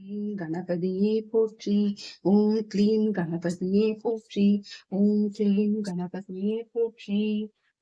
க்ளீம் கணபதியே போற்றி ஓம் க்ளீம் கணபதியே போற்றி ஓம் க்ளீம் கணபதியே போற்றி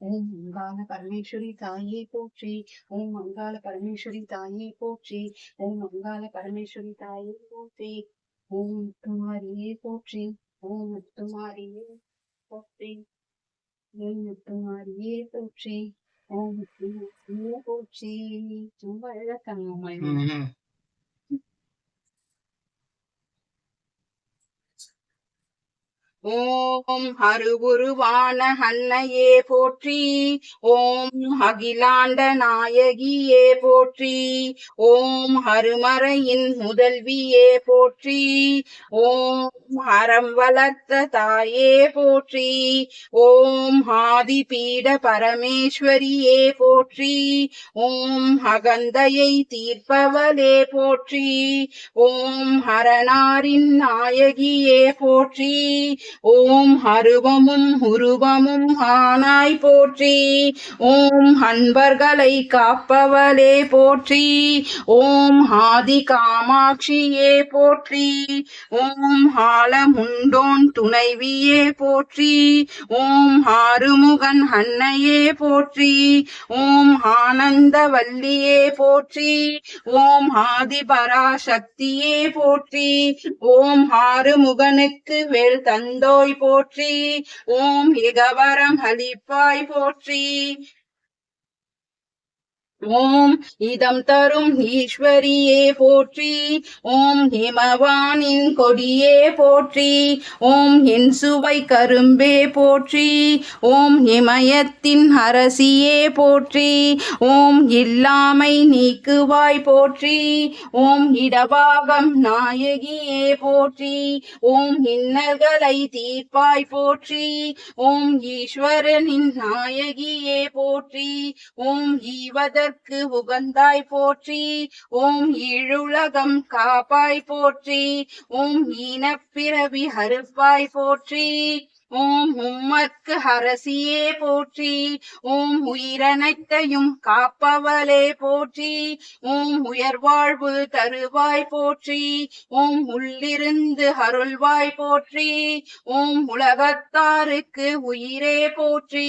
ஓம் மங்காள பரமேஸ்வரி தாயே போற்றி ஓம் மங்காள பரமேஸ்வரி தாயே போற்றி ஓம் மங்காள பரமேஸ்வரி தாயே போற்றி ஓம் முத்துமாரியே போற்றி ஓம் முத்துமாரியே போற்றி ஓம் முத்துமாரியே போற்றி ஓம் முத்துமாரியே போற்றி ரொம்ப அழகாங்க ம். ஓம் அருவுருவான அன்னையே போற்றி. ஓம் அகிலாண்ட நாயகியே போற்றி. ஓம் அருமறையின் முதல்வியே போற்றி. ஓம் அறம் வளர்த்த தாயே போற்றி. ஓம் ஆதிபீட பரமேஸ்வரியே போற்றி. ஓம் அகந்தையை தீர்ப்பவளே போற்றி. ஓம் ஹரனாரின் நாயகியே போற்றி. ஓம் அருவமும் உருவமும் ஆனாய் போற்றி. ஓம் அன்பர்களை காப்பவளே போற்றி. ஓம் ஆதி காமாட்சியே போற்றி. ஓம் ஆலமுண்டோன் துணைவியே போற்றி. ஓம் ஆறுமுகன் அன்னையே போற்றி. ஓம் ஆனந்தவல்லியே போற்றி. ஓம் ஆதி பராசக்தியே போற்றி. ஓம் ஆறுமுகனுக்கு வேல் தந்தோய் போற்றி ஓம் இகவரம் ஹலிப்பாய் போற்றி. ஓம் இதம் தரும் ஈஸ்வரியே போற்றி ஓம் ஹிமவானின் கொடியே போற்றி ஓம் என் சுவை கரும்பே போற்றி ஓம் இமயத்தின் அரசியே போற்றி ஓம் இல்லாமை நீக்குவாய் போற்றி ஓம் இடபாகம் நாயகியே போற்றி ஓம் இன்னல்களை தீர்ப்பாய் போற்றி ஓம் ஈஸ்வரனின் நாயகியே போற்றி ஓம் ஈவத ஈவதற்கு உகந்தாய் போற்றி. ஓம் இழுலகம் காப்பாய் போற்றி. ஓம் ஈனப்பிறவி அறுப்பாய் போற்றி. ஓம் உம்மற்கு அரசியே போற்றி ஓம் உயிரனைத்தையும் காப்பவளே போற்றி ஓம் உயர்வாழ்வு தருவாய் போற்றி ஓம் உள்ளிருந்து அருள்வாய் போற்றி ஓம் உலகத்தாருக்கு உயிரே போற்றி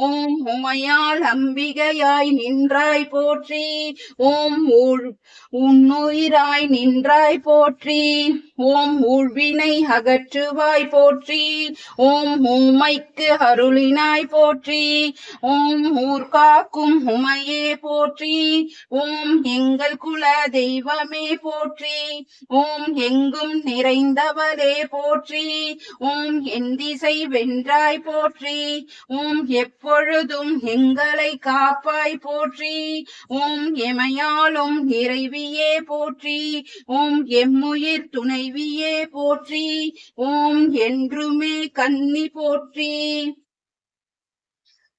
ஓம் உமையால் அம்பிகையாய் நின்றாய் போற்றி ஓம் உன்னுயிராய் நின்றாய் போற்றி ஓம் ஊழ்வினை அகற்றுவாய் போற்றி ஓம் ஊமைக்கு அருளினாய் போற்றி. ஓம் ஊர்காக்கும் உமையே போற்றி. ஓம் எங்கள் குல தெய்வமே போற்றி. ஓம் எங்கும் நிறைந்தவரே போற்றி. ஓம் என் திசை வென்றாய் போற்றி. ஓம் எப்பொழுதும் எங்களை காப்பாய் போற்றி. ஓம் எமையாலும் இறைவியே போற்றி. ஓம் எம்முயிர் துணைவியே போற்றி. ஓம் என்றுமே கன்னி போற்றி.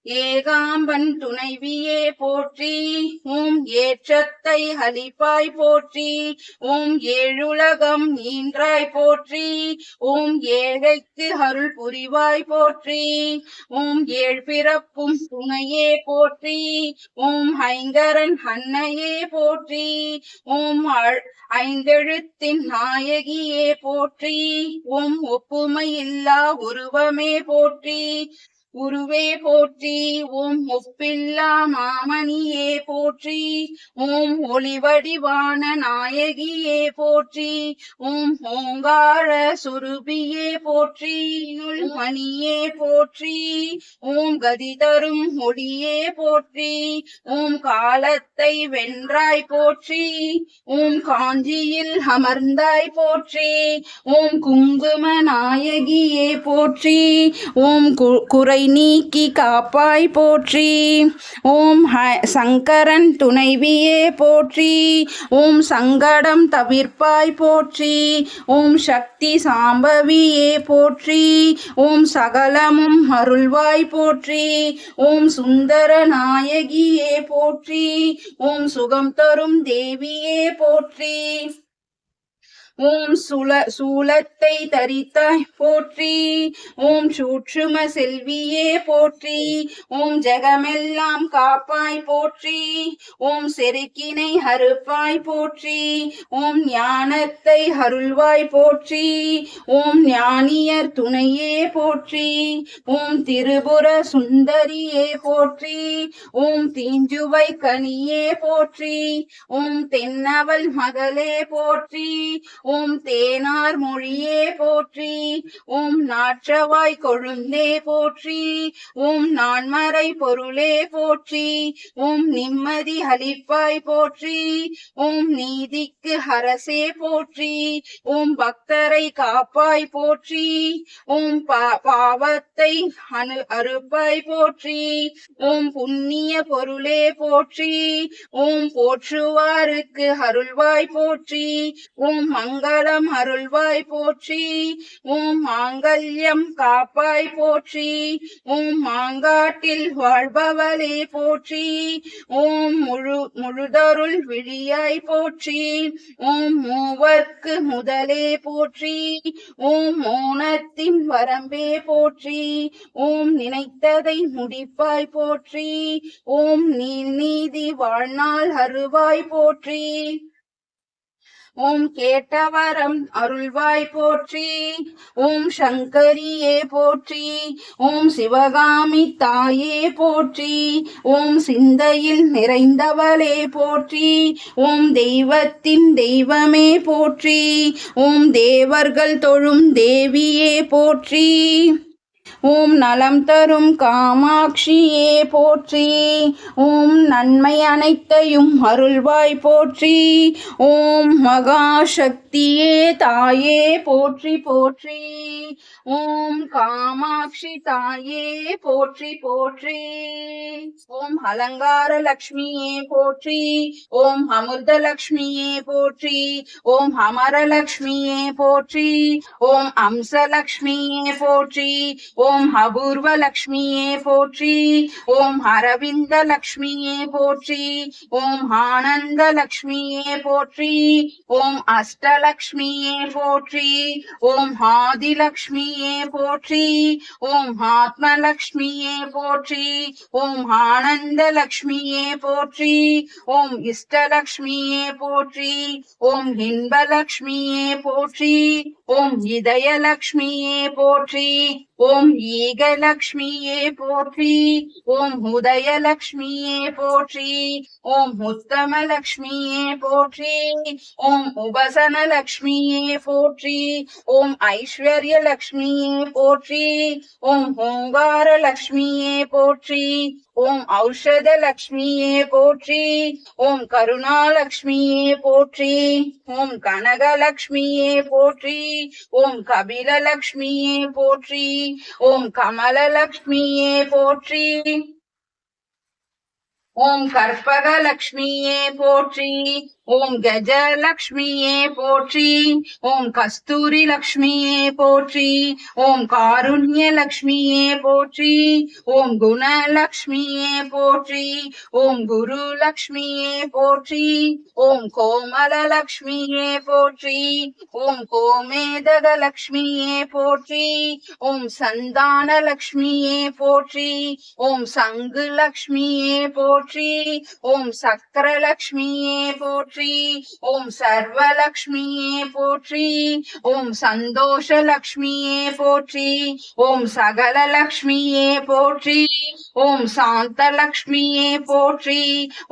ஏகாம்பன் துணைவியே போற்றி ஓம் ஏற்றத்தை ஹலிப்பாய் போற்றி ஓம் ஏழுலகம் நீன்றாய் போற்றி ஓம் ஏழைக்கு அருள் புரிவாய் போற்றி ஓம் ஏழ் பிறப்பும் துணையே போற்றி ஓம் ஐங்கரன் அன்னையே போற்றி ஓம் ஐந்தெழுத்தின் நாயகியே போற்றி ஓம் ஒப்புமை இல்லா உருவமே போற்றி குருவே போற்றி ஓம் ஒப்பில்லா மாமணியே போற்றி ஓம் ஒளிவடிவான நாயகியே போற்றி ஓம் ஓங்கார சுருபியே போற்றி மணியே போற்றி ஓம் கதி தரும் ஒளியே போற்றி ஓம் காலத்தை வென்றாய் போற்றி ஓம் காஞ்சியில் அமர்ந்தாய் போற்றி ஓம் குங்கும நாயகியே போற்றி ஓம் கு- குறை நீக்கி காப்பாய் போற்றி. ஓம் ஹ- சங்கரன் துணைவியே போற்றி. ஓம் சங்கடம் தவிர்ப்பாய் போற்றி. ஓம் சக்தி சாம்பவியே போற்றி. ஓம் சகலமும் அருள்வாய் போற்றி. ஓம் சுந்தர நாயகியே போற்றி. ஓம் சுகம் தரும் தேவியே போற்றி. ஓம் சுல சூலத்தை தரித்தாய் போற்றி. ஓம் சூற்றும செல்வியே போற்றி. ஓம் ஜெகமெல்லாம் காப்பாய் போற்றி. ஓம் செருக்கினை அறுப்பாய் போற்றி. ஓம் ஞானத்தை அருள்வாய் போற்றி. ஓம் ஞானியர் துணையே போற்றி. ஓம் திருபுர சுந்தரியே போற்றி. ஓம் தீஞ்சுவை கனியே போற்றி. ஓம் தென்னவல் மகளே போற்றி. ஓம் தேனார் மொழியே போற்றி ஓம் நாற்றவாய் கொழுந்தே போற்றி ஓம் நான்மறை பொருளே போற்றி ஓம் நிம்மதி அளிப்பாய் போற்றி ஓம் நீதிக்கு அரசே போற்றி ஓம் பக்தரை காப்பாய் போற்றி ஓம் பா- பாவத்தை அனு அறுப்பாய் போற்றி ஓம் புண்ணிய பொருளே போற்றி ஓம் போற்றுவாருக்கு அருள்வாய் போற்றி ஓம் மங்களம் அருள்வாய் போற்றி ஓம் மாங்கல்யம் காப்பாய் போற்றி ஓம் மாங்காட்டில் வாழ்பவளே போற்றி ஓம் முழு முழுதருள் விழியாய் போற்றி ஓம் மூவர்க்கு முதலே போற்றி ஓம் மோனத்தின் வரம்பே போற்றி ஓம் நினைத்ததை முடிப்பாய் போற்றி ஓம் நீ நீதி வாழ்நாள் அருவாய் போற்றி. ஓம் கேட்டவரம் அருள்வாய் போற்றி ஓம் சங்கரியே போற்றி ஓம் சிவகாமி தாயே போற்றி ஓம் சிந்தையில் நிறைந்தவளே போற்றி ஓம் தெய்வத்தின் தெய்வமே போற்றி ஓம் தேவர்கள் தொழும் தேவியே போற்றி. ஓம் நலம் தரும் காமாட்சியே போற்றி. ஓம் நன்மை அனைத்தையும் அருள்வாய் போற்றி. ஓம் மகாசக்தியே தாயே போற்றி போற்றி. ஓம் காமாட்சி தாயே போற்றி போற்றி. ஓம் அலங்கார லக்ஷ்மியே போற்றி. ஓம் அமிர்த லக்ஷ்மியே போற்றி. ஓம் அமரலக்ஷ்மியே போற்றி. ஓம் அம்சலக்ஷ்மியே போற்றி. ஓம் அபூர்வ லக்ஷ்மியே போற்றி. ஓம் அரவிந்த லக்ஷ்மியே போற்றி. ஓம் ஆனந்த லக்ஷ்மியே போற்றி. ஓம் அஷ்டலக்ஷ்மியே போற்றி. ஓம் ஆதிலக்ஷ்மியே போற்றி. ஓம் ஆத்மலக்ஷ்மியே போற்றி. ஓம் ஆனந்த லக்ஷ்மியே போற்றி. ஓம் இஷ்டலக்ஷ்மியே போற்றி. ஓம் இன்பலக்ஷ்மியே போற்றி. ஓம் இதயலக்ஷ்மியே போற்றி. ஓம் ஈகலக்ஷ்மியே போற்றி ஓம் உதயலக்ஷ்மியே போற்றி ஓம் உத்தமலக்ஷ்மியே போற்றி ஓம் உபசனலக்ஷ்மியே போற்றி ஓம் ஐஸ்வர்யலக்ஷ்மியே போற்றி ஓம் ஓங்காரலக்ஷ்மியே போற்றி ஓம் ஔஷத லக்ஷ்மியே போற்றி ஓம் கருணாலக்ஷ்மியே போற்றி ஓம் கனகலக்ஷ்மியே போற்றி ஓம் கபிலலக்ஷ்மியே போற்றி ஓம் கமலலக்ஷ்மியே போற்றி. ஓம் கற்பகலக்ஷ்மியே போற்றி. ஓம் கஜலக்ஷ்மியே போற்றி ஓம் கஸ்தூரி லக்ஷ்மியே போற்றி ஓம் காருண்ய லக்ஷ்மியே போற்றி ஓம் குணலக்ஷ்மியே போற்றி ஓம் குரு லக்ஷ்மியே போற்றி ஓம் கோமல லக்ஷ்மியே போற்றி ஓம் கோமேதக லக்ஷ்மியே போற்றி ஓம் சந்தான லக்ஷ்மியே போற்றி ஓம் சங்கு லக்ஷ்மியே போற்றி ஓம் சக்கர லக்ஷ்மியே போற்றி ஓம் சர்வலக்ஷ்மியே போற்றி ஓம் சந்தோஷ லக்ஷ்மியே போற்றி ஓம் சகல லக்ஷ்மியே போற்றி ஓம் சாந்த லக்ஷ்மியே போற்றி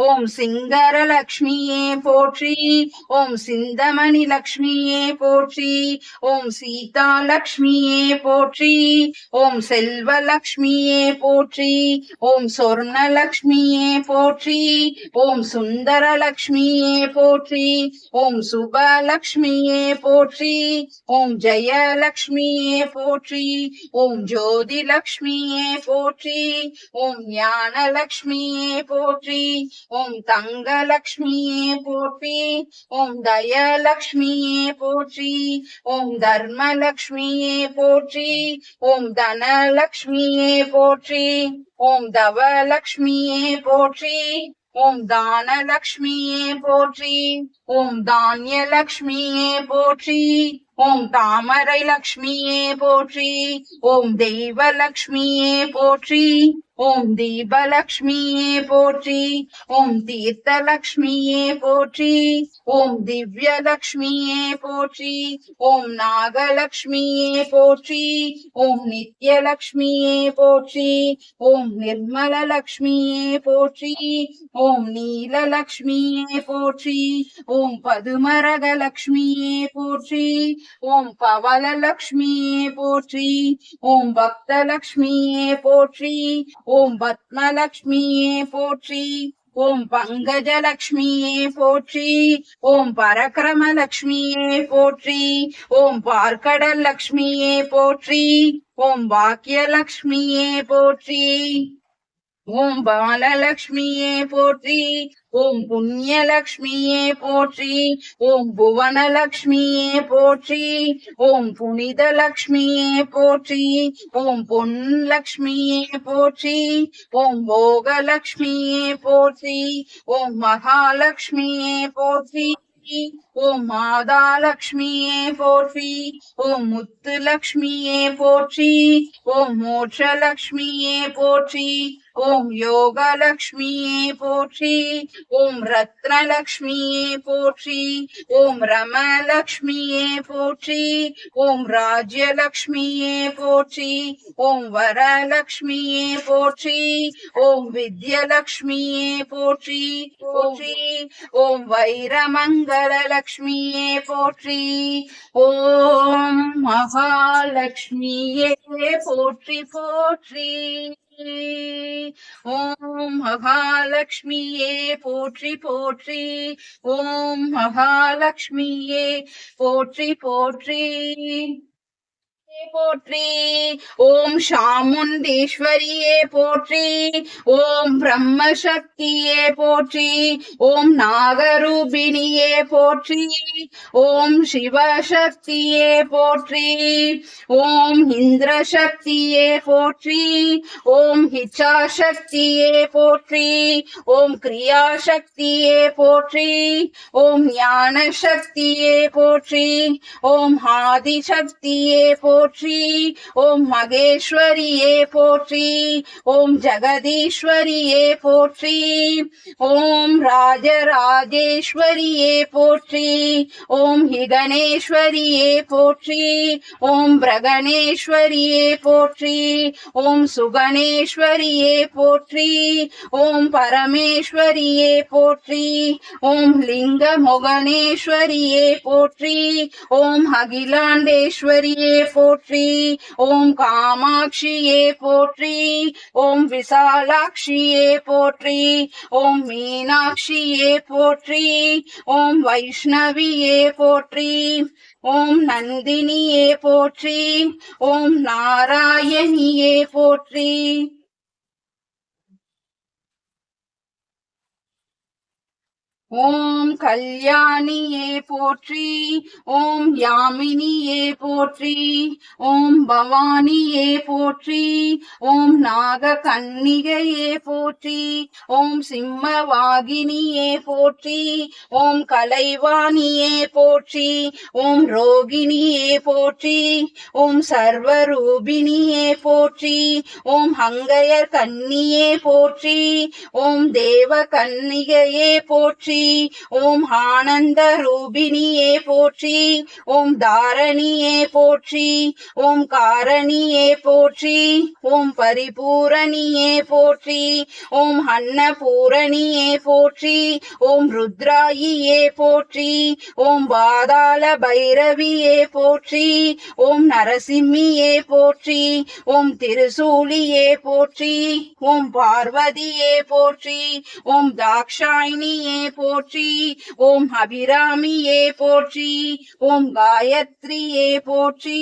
ஓம் சிங்கர லக்ஷ்மியே போற்றி ஓம் சிந்தமணி லக்ஷ்மியே போற்றி ஓம் சீதா லக்ஷ்மியே போற்றி ஓம் செல்வ லக்ஷ்மியே போற்றி ஓம் சொர்ண லக்ஷ்மியே போற்றி ஓம் சுந்தர லக்ஷ்மியே போற்றி. ஓம் சுபலக்ஷ்மியே போற்றி. ஓம் ஜெயலக்ஷ்மியே போற்றி. ஓம் ஜோதி லக்ஷ்மியே போற்றி. ஓம் ஞான லக்ஷ்மியே போற்றி. ஓம் தங்க லக்ஷ்மியே போற்றி. ஓம் தயலக்ஷ்மியே போற்றி. ஓம் தர்ம லக்ஷ்மியே போற்றி. ஓம் தனலக்ஷ்மியே போற்றி. ஓம் தவலக்ஷ்மியே போற்றி. ஓம் தான லக்ஷ்மியே போற்றி. ஓம் தானிய லக்ஷ்மியே போற்றி. ஓம் தாமரை லக்ஷ்மியே போற்றி ஓம் தெய்வ லக்ஷ்மியே போற்றி ஓம் தீபலக்ஷ்மியே போற்றி ஓம் தீர்த்தலக்ஷ்மியே போற்றி ஓம் திவ்யலக்ஷ்மியே போற்றி ஓம் நாகலக்ஷ்மியே போற்றி ஓம் நித்யலக்ஷ்மியே போற்றி ஓம் நிர்மலலக்ஷ்மியே போற்றி ஓம் நீலலக்ஷ்மியே போற்றி ஓம் பதுமரகலக்ஷ்மியே போற்றி ஓம் பவல லக்ஷ்மியே போற்றி ஓம் பக்த லக்ஷ்மியே போற்றி ஓம் பத்மலக்ஷ்மியே போற்றி ஓம் பங்கஜ லக்ஷ்மியே போற்றி ஓம் பரக்கிரம லக்ஷ்மியே போற்றி ஓம் பார்க்கடல் லக்ஷ்மியே போற்றி ஓம் பாக்கிய லக்ஷ்மியே போற்றி ஓம் பாலலக்ஷ்மியே போற்றி ஓம் புண்ணியலக்ஷ்மியே போற்றி ஓம் புவனலக்ஷ்மியே போற்றி ஓம் புனித லக்ஷ்மியே போற்றி ஓம் பொன் லக்ஷ்மியே போற்றி ஓம் போகலக்ஷ்மியே போற்றி ஓம் மகாலட்சுமியே போற்றி ஓம் மாதா லக்ஷ்மியே போற்றி ஓம் முத்து லக்ஷ்மியே போற்றி ஓம் மோட்ச லக்ஷ்மியே போற்றி ஓம் யோகலக்ஷ்மியே போற்றி ஓம் ரத்னலக்ஷ்மியே போற்றி ஓம் ரமலக்ஷ்மியே போற்றி ஓம் ராஜ்யலக்ஷ்மியே போற்றி ஓம் வரலக்ஷ்மியே போற்றி ஓம் வித்யலக்ஷ்மியே போற்றி போற்றி ஓம் வைரமங்கல லக்ஷ்மியே போற்றி ஓம் மகாலட்சுமியே போற்றி போற்றி. ஓம் மகாலட்சுமியே போற்றி போற்றி. ஓம் மகாலட்சுமியே போற்றி போற்றி. போற்றி ஓம் சாமுண்டீஸ்வரியே போற்றி ஓம் பிரம்ம சக்தியே போற்றி ஓம் நாகரூபிணியே போற்றி ஓம் சிவசக்தியே போற்றி ஓம் இந்திர சக்தியே போற்றி ஓம் ஹிச்சா சக்தியே போற்றி ஓம் கிரியா சக்தியே போற்றி ஓம் ஞான சக்தியே போற்றி ஓம் ஆதி சக்தியே போற்றி போற்றி. ஓம் மகேஸ்வரியே போற்றி. ஓம் ஜெகதீஸ்வரியே போற்றி. ஓம் ராஜராஜேஸ்வரியே போற்றி. ஓம் ஹிகணேஸ்வரியே போற்றி. ஓம் பிரகணேஸ்வரியே போற்றி. ஓம் சுகணேஸ்வரியே போற்றி. ஓம் பரமேஸ்வரியே போற்றி. ஓம் லிங்க மொகனேஸ்வரியே போற்றி. ஓம் அகிலாண்டேஸ்வரியே போற்றி போற்றி. ஓம் காமாட்சியே போற்றி. ஓம் விசாலாட்சியே போற்றி. ஓம் மீனாட்சியே போற்றி. ஓம் வைஷ்ணவியே போற்றி. ஓம் நந்தினியே போற்றி. ஓம் நாராயணியே போற்றி. ஓம் கல்யாணியே போற்றி ஓம் யாமினியே போற்றி ஓம் பவானியே போற்றி ஓம் நாக கன்னிகையே போற்றி ஓம் சிம்மவாகினியே போற்றி ஓம் கலைவாணியே போற்றி ஓம் ரோகிணியே போற்றி ஓம் சர்வரூபிணியே போற்றி ஓம் ஹங்கையர் கன்னியே போற்றி ஓம் தேவ கன்னிகையே போற்றி ஓம் ஆனந்த ரூபினியே போற்றி ஓம் தாரணியே போற்றி ஓம் காரணியே போற்றி ஓம் பரிபூரணியே போற்றி ஓம் அன்னபூரணியே போற்றி ஓம் ருத்ராயியே போற்றி ஓம் பாதாள பைரவியே போற்றி ஓம் நரசிம்மியே போற்றி ஓம் திருசூலியே போற்றி ஓம் பார்வதியே போற்றி ஓம் தாக்ஷாயினியே போற்றி போற்றி. ஓம் அபிராமியே போற்றி. ஓம் காயத்ரியே போற்றி.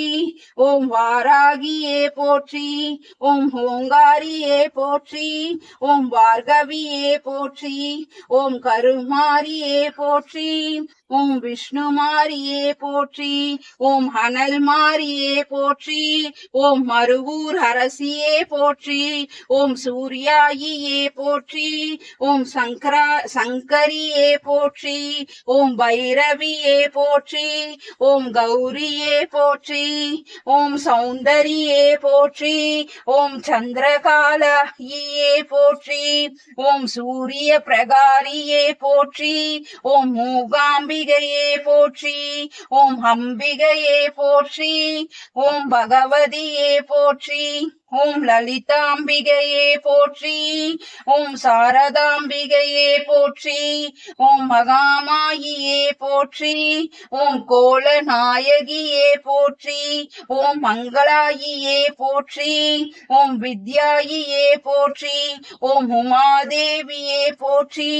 ஓம் வாராகியே போற்றி. ஓம் ஓங்காரியே போற்றி. ஓம் பார்கவியே போற்றி. ஓம் கருமாரியே போற்றி. ஓம் விஷ்ணு மாரியே போற்றி ஓம் அனல் மாரியே போற்றி ஓம் மருவூர் அரசியே போற்றி ஓம் சூர்யாயியே போற்றி ஓம் சங்கரா சங்கரியே போற்றி ஓம் பைரவியே போற்றி ஓம் கௌரியே போற்றி ஓம் சௌந்தரியே போற்றி ஓம் சந்திரகாலியே போற்றி ஓம் சூரிய பிரகாரியே போற்றி ஓம் மூகாம்பி அம்பிகையே போற்றி ஓம் அம்பிகையே போற்றி ஓம் பகவதியே போற்றி. ஓம் லலிதாம்பிகையே போற்றி ஓம் சாரதாம்பிகையே போற்றி ஓம் மகாமாயியே போற்றி ஓம் கோலநாயகியே போற்றி ஓம் மங்களாயியே போற்றி ஓம் வித்யாயியே போற்றி ஓம் உமாதேவியே போற்றி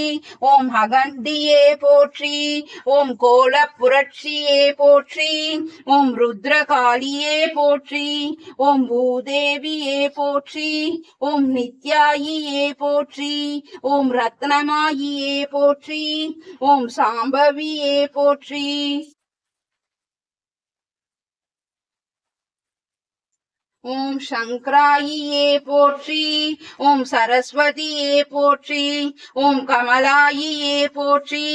ஓம் அகண்டியே போற்றி ஓம் கோல புரட்சியே போற்றி ஓம் ருத்ரகாளியே போற்றி ஓம் பூதேவியே போற்றி ஓம் நித்யாயியே போற்றி ஓம் ரத்னமாயியே போற்றி ஓம் சாம்பவியே போற்றி. ஓம் சங்கராயியே போற்றி ஓம் சரஸ்வதியே போற்றி ஓம் கமலாயியே போற்றி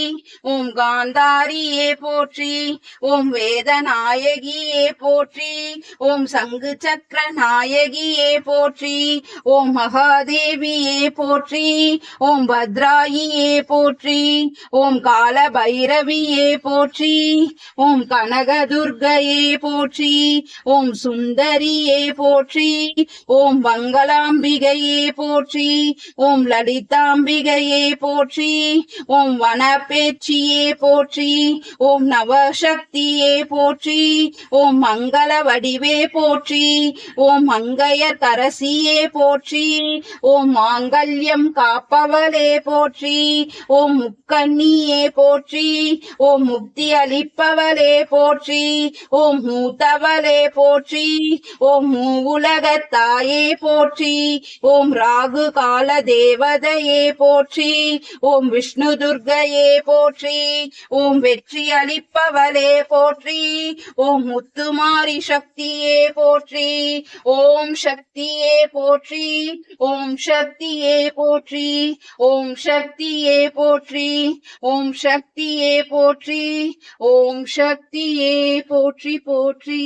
ஓம் காந்தாரியே போற்றி ஓம் வேதநாயகியே போற்றி ஓம் சங்கு சக்கர நாயகியே போற்றி ஓம் மகாதேவியே போற்றி ஓம் பத்ராயியே போற்றி ஓம் கால பைரவியே போற்றி ஓம் கனகதுர்கையே போற்றி ஓம் சுந்தரியே போற்றி ஓம் மங்களாம்பிகையே போற்றி ஓம் லலிதாம்பிகையே போற்றி ஓம் வனப்பேச்சியே போற்றி ஓம் நவசக்தியே போற்றி ஓம் மங்கள வடிவே போற்றி ஓம் மங்கையர் கரசியே போற்றி ஓம் மாங்கல்யம் காப்பவளே போற்றி ஓம் முக்கண்ணியே போற்றி ஓம் முக்தி அளிப்பவளே போற்றி ஓம் மூத்தவளே போற்றி ஓம் மூவுலகத் தாயே போற்றி. ஓம் ராகு கால தேவதையே போற்றி. ஓம் விஷ்ணு துர்கையே போற்றி. ஓம் வெற்றி அளிப்பவளே போற்றி. ஓம் முத்துமாரி சக்தியே போற்றி. ஓம் சக்தியே போற்றி. ஓம் சக்தியே போற்றி. ஓம் சக்தியே போற்றி. ஓம் சக்தியே போற்றி. ஓம் சக்தியே போற்றி போற்றி.